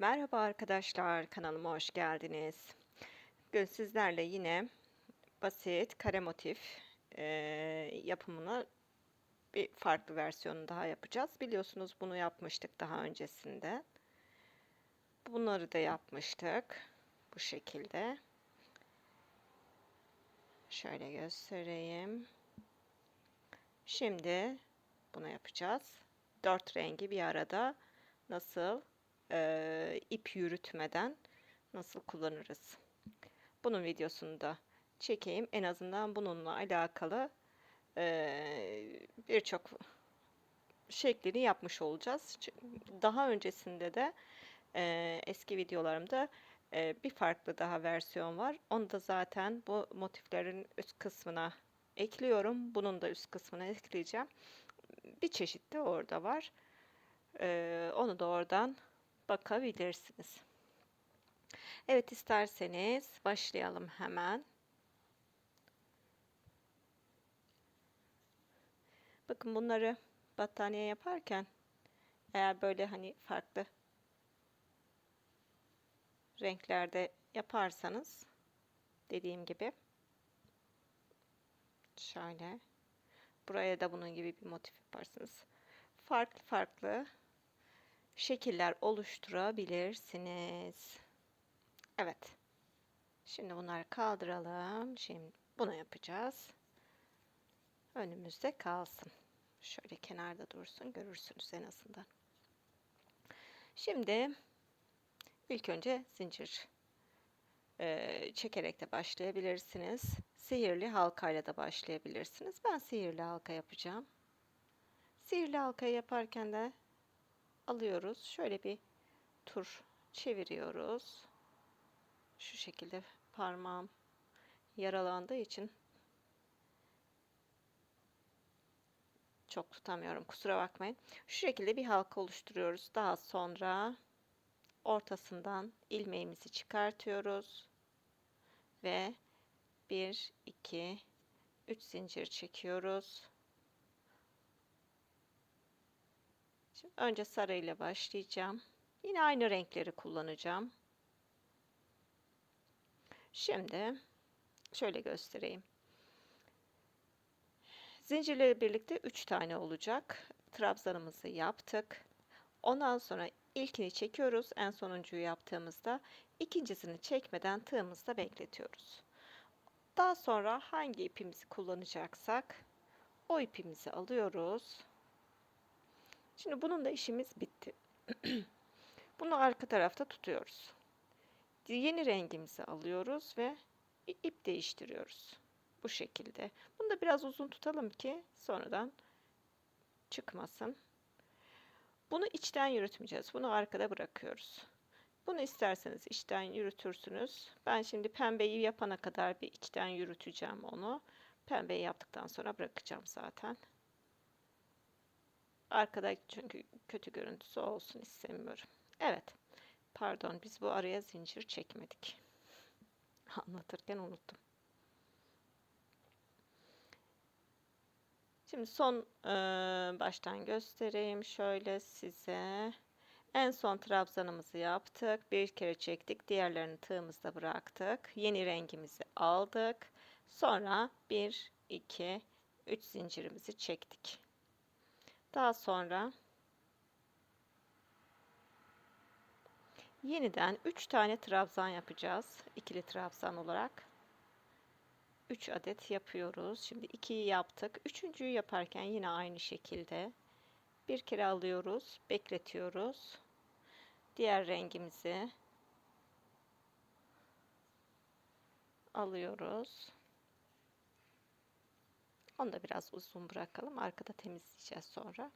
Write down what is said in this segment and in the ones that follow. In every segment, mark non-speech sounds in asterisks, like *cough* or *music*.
Merhaba arkadaşlar, kanalıma hoş geldiniz. Bugün sizlerle yine basit kare motif eee, yapımını bir farklı versiyonu daha yapacağız. Biliyorsunuz bunu yapmıştık daha öncesinde. Bunları da yapmıştık bu şekilde. Şöyle göstereyim. Şimdi bunu yapacağız. Dört rengi bir arada nasıl e, ip yürütmeden nasıl kullanırız. Bunun videosunu da çekeyim. En azından bununla alakalı e, birçok şeklini yapmış olacağız. Daha öncesinde de e, eski videolarımda e, bir farklı daha versiyon var. Onu da zaten bu motiflerin üst kısmına ekliyorum. Bunun da üst kısmına ekleyeceğim. Bir çeşit de orada var. E, onu da oradan bakabilirsiniz. Evet isterseniz başlayalım hemen. Bakın bunları battaniye yaparken eğer böyle hani farklı renklerde yaparsanız dediğim gibi şöyle buraya da bunun gibi bir motif yaparsınız. Farklı farklı şekiller oluşturabilirsiniz. Evet. Şimdi bunları kaldıralım. Şimdi bunu yapacağız. Önümüzde kalsın. Şöyle kenarda dursun. Görürsünüz en azından. Şimdi ilk önce zincir e, çekerek de başlayabilirsiniz. Sihirli halkayla da başlayabilirsiniz. Ben sihirli halka yapacağım. Sihirli halkayı yaparken de alıyoruz. Şöyle bir tur çeviriyoruz. Şu şekilde parmağım yaralandığı için çok tutamıyorum. Kusura bakmayın. Şu şekilde bir halka oluşturuyoruz. Daha sonra ortasından ilmeğimizi çıkartıyoruz. Ve 1 2 3 zincir çekiyoruz. Şimdi önce sarı ile başlayacağım. Yine aynı renkleri kullanacağım. Şimdi şöyle göstereyim. Zincirle birlikte 3 tane olacak. Trabzanımızı yaptık. Ondan sonra ilkini çekiyoruz. En sonuncuyu yaptığımızda ikincisini çekmeden tığımızda bekletiyoruz. Daha sonra hangi ipimizi kullanacaksak o ipimizi alıyoruz. Şimdi bunun da işimiz bitti. *clears throat* Bunu arka tarafta tutuyoruz. Yeni rengimizi alıyoruz ve ip değiştiriyoruz. Bu şekilde. Bunu da biraz uzun tutalım ki sonradan çıkmasın. Bunu içten yürütmeyeceğiz. Bunu arkada bırakıyoruz. Bunu isterseniz içten yürütürsünüz. Ben şimdi pembeyi yapana kadar bir içten yürüteceğim onu. Pembeyi yaptıktan sonra bırakacağım zaten. Arkada çünkü kötü görüntüsü olsun istemiyorum. Evet. Pardon biz bu araya zincir çekmedik. *laughs* Anlatırken unuttum. Şimdi son e, baştan göstereyim şöyle size. En son trabzanımızı yaptık. Bir kere çektik. Diğerlerini tığımızda bıraktık. Yeni rengimizi aldık. Sonra 1, 2, 3 zincirimizi çektik. Daha sonra yeniden 3 tane trabzan yapacağız. İkili trabzan olarak. 3 adet yapıyoruz. Şimdi 2'yi yaptık. Üçüncüyü yaparken yine aynı şekilde bir kere alıyoruz, bekletiyoruz. Diğer rengimizi alıyoruz. Onu da biraz uzun bırakalım. Arkada temizleyeceğiz sonra.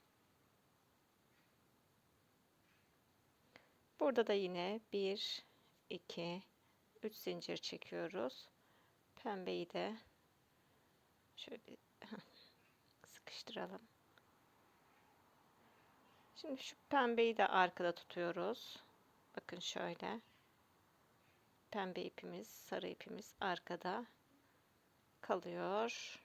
Burada da yine 1, 2, 3 zincir çekiyoruz. Pembeyi de şöyle *laughs* sıkıştıralım. Şimdi şu pembeyi de arkada tutuyoruz. Bakın şöyle. Pembe ipimiz, sarı ipimiz arkada kalıyor.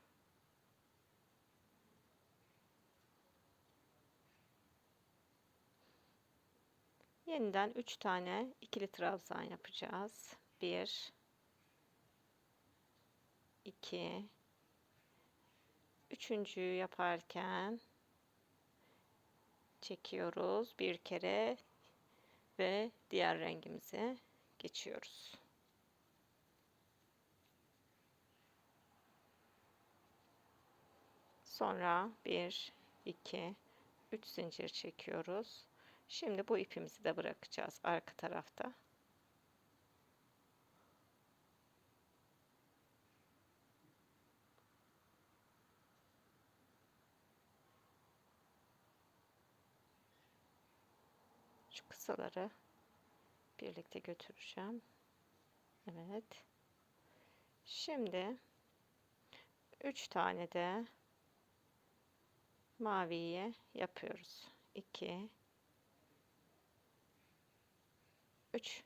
Yeniden 3 tane ikili trabzan yapacağız. 1 2 Üçüncüyü yaparken çekiyoruz bir kere ve diğer rengimize geçiyoruz. Sonra 1 2 3 zincir çekiyoruz. Şimdi bu ipimizi de bırakacağız arka tarafta. Şu kısaları birlikte götüreceğim. Evet. Şimdi 3 tane de maviye yapıyoruz. 2 3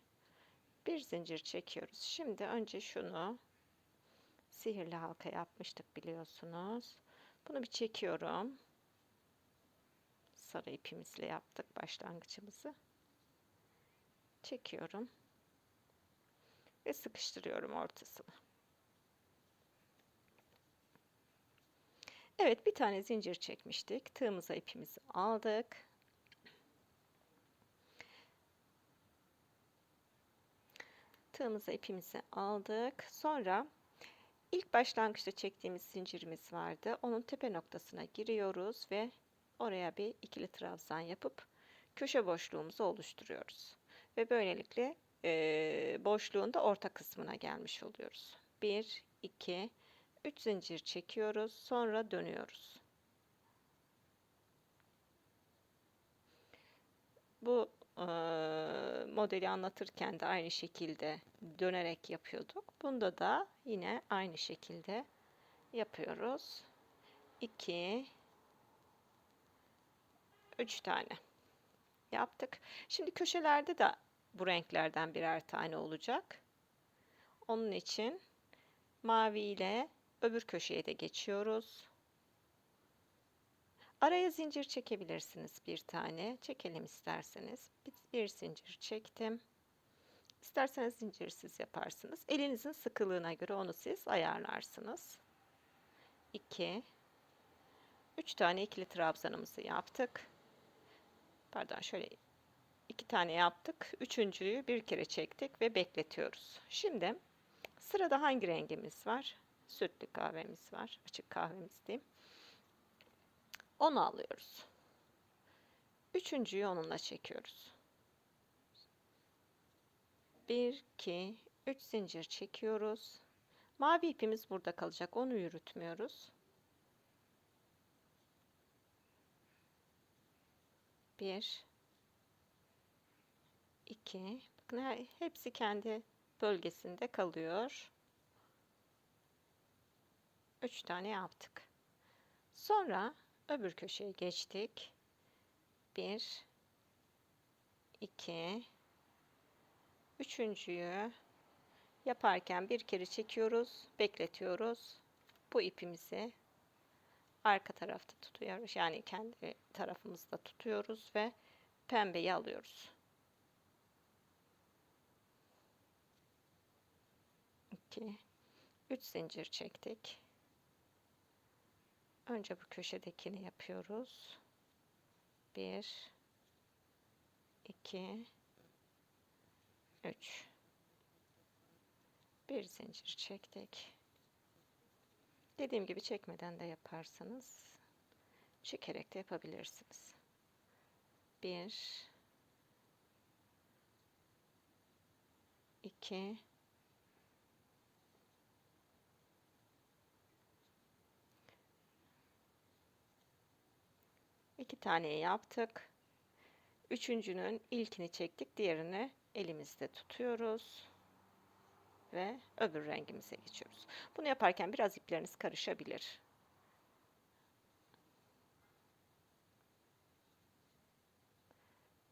bir zincir çekiyoruz. Şimdi önce şunu sihirli halka yapmıştık biliyorsunuz. Bunu bir çekiyorum. Sarı ipimizle yaptık başlangıcımızı. Çekiyorum. Ve sıkıştırıyorum ortasını. Evet bir tane zincir çekmiştik. Tığımıza ipimizi aldık. Tığımıza ipimizi aldık. Sonra ilk başlangıçta çektiğimiz zincirimiz vardı. Onun tepe noktasına giriyoruz ve oraya bir ikili trabzan yapıp köşe boşluğumuzu oluşturuyoruz. Ve böylelikle e, boşluğun da orta kısmına gelmiş oluyoruz. 1, 2, 3 zincir çekiyoruz. Sonra dönüyoruz. Bu modeli anlatırken de aynı şekilde dönerek yapıyorduk. Bunda da yine aynı şekilde yapıyoruz. 2 3 tane yaptık. Şimdi köşelerde de bu renklerden birer tane olacak. Onun için mavi ile öbür köşeye de geçiyoruz. Araya zincir çekebilirsiniz bir tane. Çekelim isterseniz. Bir, bir zincir çektim. İsterseniz zincirsiz yaparsınız. Elinizin sıkılığına göre onu siz ayarlarsınız. 2 3 tane ikili trabzanımızı yaptık. Pardon şöyle iki tane yaptık. Üçüncüyü bir kere çektik ve bekletiyoruz. Şimdi sırada hangi rengimiz var? Sütlü kahvemiz var. Açık kahvemiz diyeyim. Onu alıyoruz. Üçüncüyü onunla çekiyoruz. 1, 2, 3 zincir çekiyoruz. Mavi ipimiz burada kalacak. Onu yürütmüyoruz. 1 2 bakın hepsi kendi bölgesinde kalıyor. 3 tane yaptık. Sonra öbür köşeye geçtik. 1 2 Üçüncüyü yaparken bir kere çekiyoruz, bekletiyoruz. Bu ipimizi arka tarafta tutuyoruz. Yani kendi tarafımızda tutuyoruz ve pembeyi alıyoruz. 2 3 zincir çektik. Önce bu köşedekini yapıyoruz. 1 2 3 bir zincir çektik. Dediğim gibi çekmeden de yaparsanız çekerek de yapabilirsiniz. 1 2 iki tane yaptık. Üçüncünün ilkini çektik. Diğerini elimizde tutuyoruz. Ve öbür rengimize geçiyoruz. Bunu yaparken biraz ipleriniz karışabilir.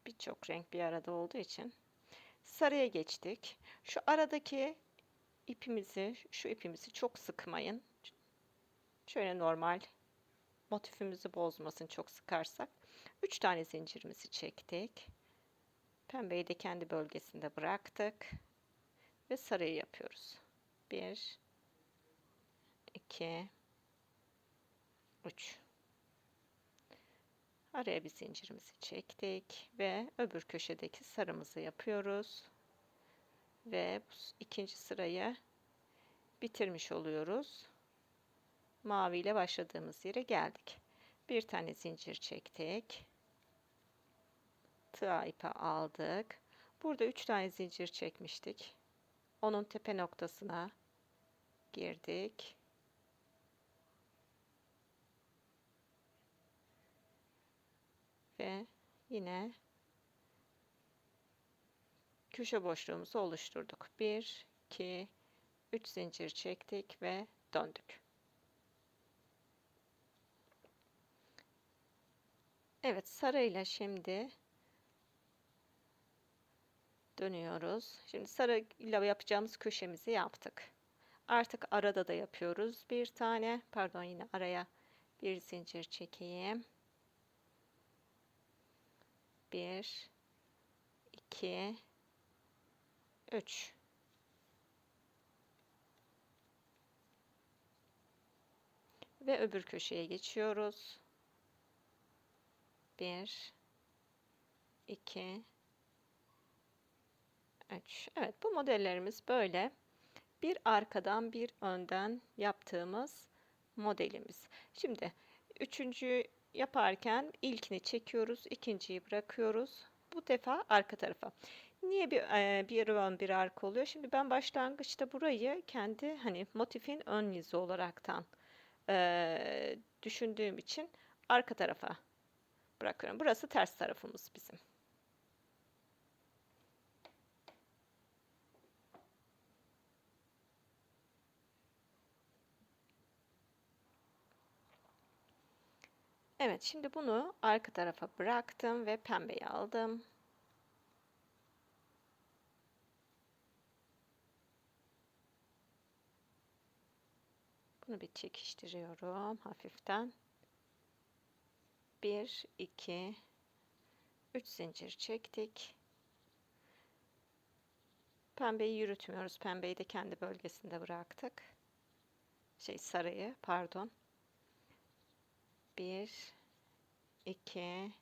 Birçok renk bir arada olduğu için sarıya geçtik. Şu aradaki ipimizi, şu ipimizi çok sıkmayın. Şöyle normal motifimizi bozmasın çok sıkarsak. 3 tane zincirimizi çektik. Pembeyi de kendi bölgesinde bıraktık. Ve sarıyı yapıyoruz. 1 2 3 Araya bir zincirimizi çektik ve öbür köşedeki sarımızı yapıyoruz. Ve ikinci sırayı bitirmiş oluyoruz. Mavi ile başladığımız yere geldik. Bir tane zincir çektik. Tığ ipi aldık. Burada üç tane zincir çekmiştik. Onun tepe noktasına girdik. Ve yine köşe boşluğumuzu oluşturduk. 1 2 3 zincir çektik ve döndük. Evet sarıyla şimdi dönüyoruz. Şimdi sarı ile yapacağımız köşemizi yaptık. Artık arada da yapıyoruz. Bir tane pardon yine araya bir zincir çekeyim. Bir, iki, üç. Ve öbür köşeye geçiyoruz. Bir, iki, 3. Evet bu modellerimiz böyle. Bir arkadan bir önden yaptığımız modelimiz. Şimdi üçüncü yaparken ilkini çekiyoruz, ikinciyi bırakıyoruz. Bu defa arka tarafa. Niye bir, e, bir ön bir arka oluyor? Şimdi ben başlangıçta burayı kendi hani motifin ön yüzü olaraktan e, düşündüğüm için arka tarafa bırakıyorum. Burası ters tarafımız bizim. Evet, şimdi bunu arka tarafa bıraktım ve pembeyi aldım. Bunu bir çekiştiriyorum hafiften. 1 2 3 zincir çektik. Pembeyi yürütmüyoruz. Pembeyi de kendi bölgesinde bıraktık. Şey sarıyı, pardon. 1 2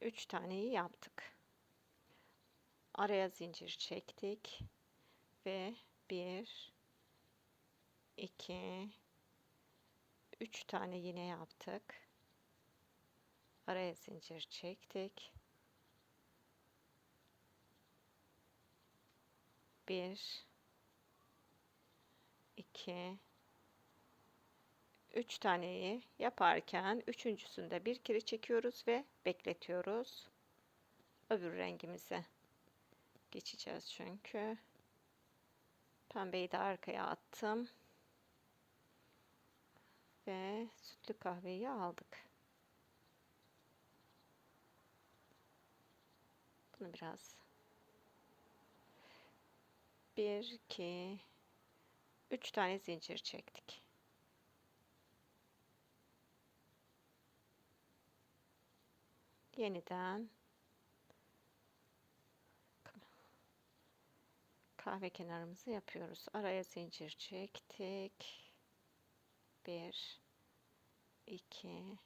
3 taneyi yaptık. Araya zincir çektik ve 1 2 3 tane yine yaptık. Araya zincir çektik. 1 2 3 taneyi yaparken üçüncüsünde bir kere çekiyoruz ve bekletiyoruz. Öbür rengimize geçeceğiz çünkü. Pembeyi de arkaya attım. Ve sütlü kahveyi aldık. Bunu biraz 1 2 3 tane zincir çektik. yeniden kahve kenarımızı yapıyoruz. Araya zincir çektik. 1 2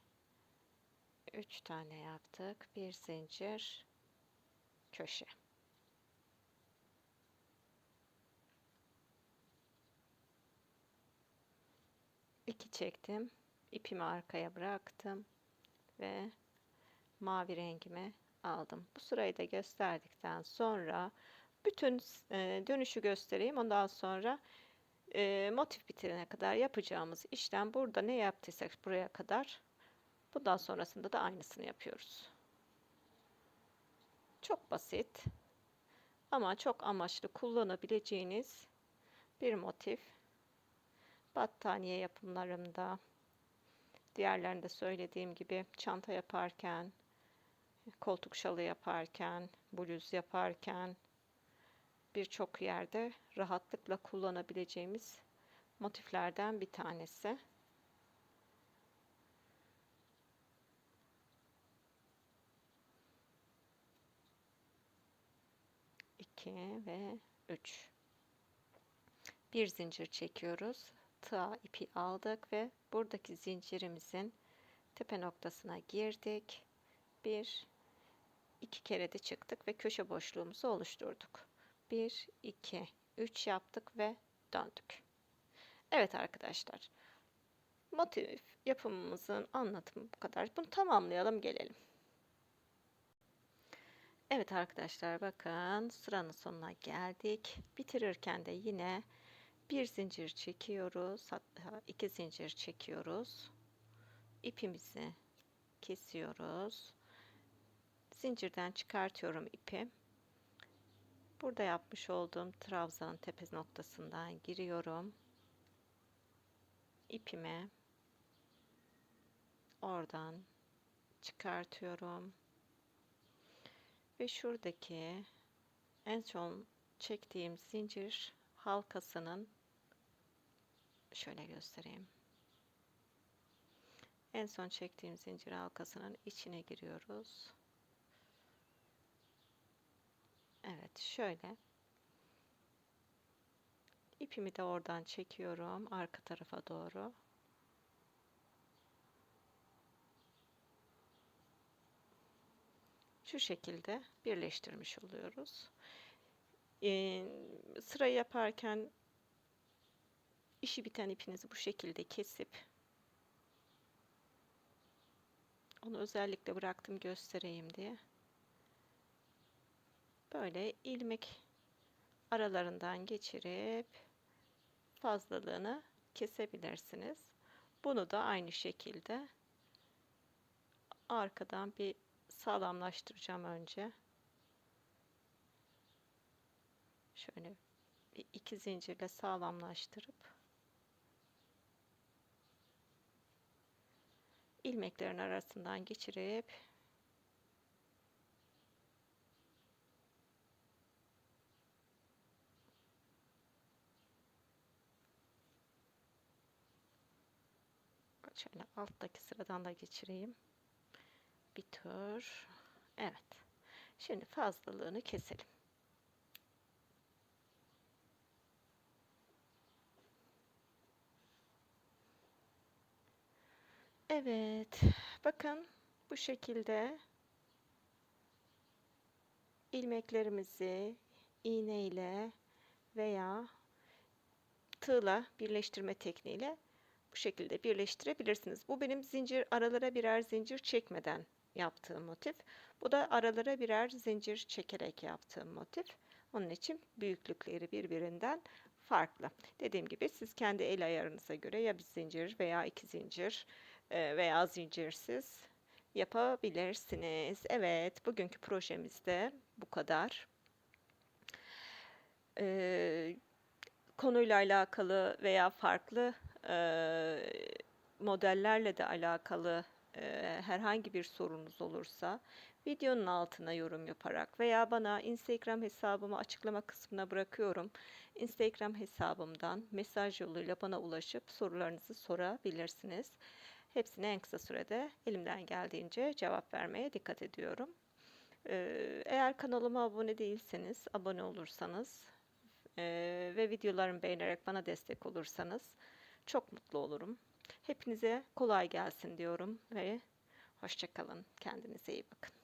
3 tane yaptık. Bir zincir köşe. İki çektim. ipimi arkaya bıraktım ve mavi rengimi aldım. Bu sırayı da gösterdikten sonra bütün e, dönüşü göstereyim. Ondan sonra e, motif bitirene kadar yapacağımız işlem burada ne yaptıysak buraya kadar bundan sonrasında da aynısını yapıyoruz. Çok basit ama çok amaçlı kullanabileceğiniz bir motif. Battaniye yapımlarımda, diğerlerinde söylediğim gibi çanta yaparken, koltuk şalı yaparken, bluz yaparken birçok yerde rahatlıkla kullanabileceğimiz motiflerden bir tanesi. 2 ve 3. Bir zincir çekiyoruz. Tığa ipi aldık ve buradaki zincirimizin tepe noktasına girdik. Bir, iki kere de çıktık ve köşe boşluğumuzu oluşturduk. 1, 2, 3 yaptık ve döndük. Evet arkadaşlar. Motif yapımımızın anlatımı bu kadar. Bunu tamamlayalım gelelim. Evet arkadaşlar bakın sıranın sonuna geldik. Bitirirken de yine bir zincir çekiyoruz. Hatta iki zincir çekiyoruz. İpimizi kesiyoruz. Zincirden çıkartıyorum ipi. Burada yapmış olduğum trabzanın tepe noktasından giriyorum. İpime oradan çıkartıyorum. Ve şuradaki en son çektiğim zincir halkasının şöyle göstereyim. En son çektiğim zincir halkasının içine giriyoruz. Evet şöyle. İpimi de oradan çekiyorum arka tarafa doğru. Şu şekilde birleştirmiş oluyoruz. Ee, sıra yaparken işi biten ipinizi bu şekilde kesip onu özellikle bıraktım göstereyim diye. Böyle ilmek aralarından geçirip fazlalığını kesebilirsiniz. Bunu da aynı şekilde arkadan bir sağlamlaştıracağım önce. Şöyle bir iki zincirle sağlamlaştırıp ilmeklerin arasından geçirip şöyle alttaki sıradan da geçireyim bir tur evet. Şimdi fazlalığını keselim. Evet, bakın bu şekilde ilmeklerimizi iğne ile veya tığla birleştirme tekniğiyle bu şekilde birleştirebilirsiniz. Bu benim zincir aralara birer zincir çekmeden yaptığım motif. Bu da aralara birer zincir çekerek yaptığım motif. Onun için büyüklükleri birbirinden farklı. Dediğim gibi siz kendi el ayarınıza göre ya bir zincir veya iki zincir e, veya zincirsiz yapabilirsiniz. Evet, bugünkü projemizde bu kadar. Ee, konuyla alakalı veya farklı e, modellerle de alakalı e, herhangi bir sorunuz olursa videonun altına yorum yaparak veya bana Instagram hesabımı açıklama kısmına bırakıyorum. Instagram hesabımdan mesaj yoluyla bana ulaşıp sorularınızı sorabilirsiniz. Hepsine en kısa sürede elimden geldiğince cevap vermeye dikkat ediyorum. Ee, eğer kanalıma abone değilseniz, abone olursanız e, ve videolarımı beğenerek bana destek olursanız çok mutlu olurum. Hepinize kolay gelsin diyorum ve hoşçakalın. Kendinize iyi bakın.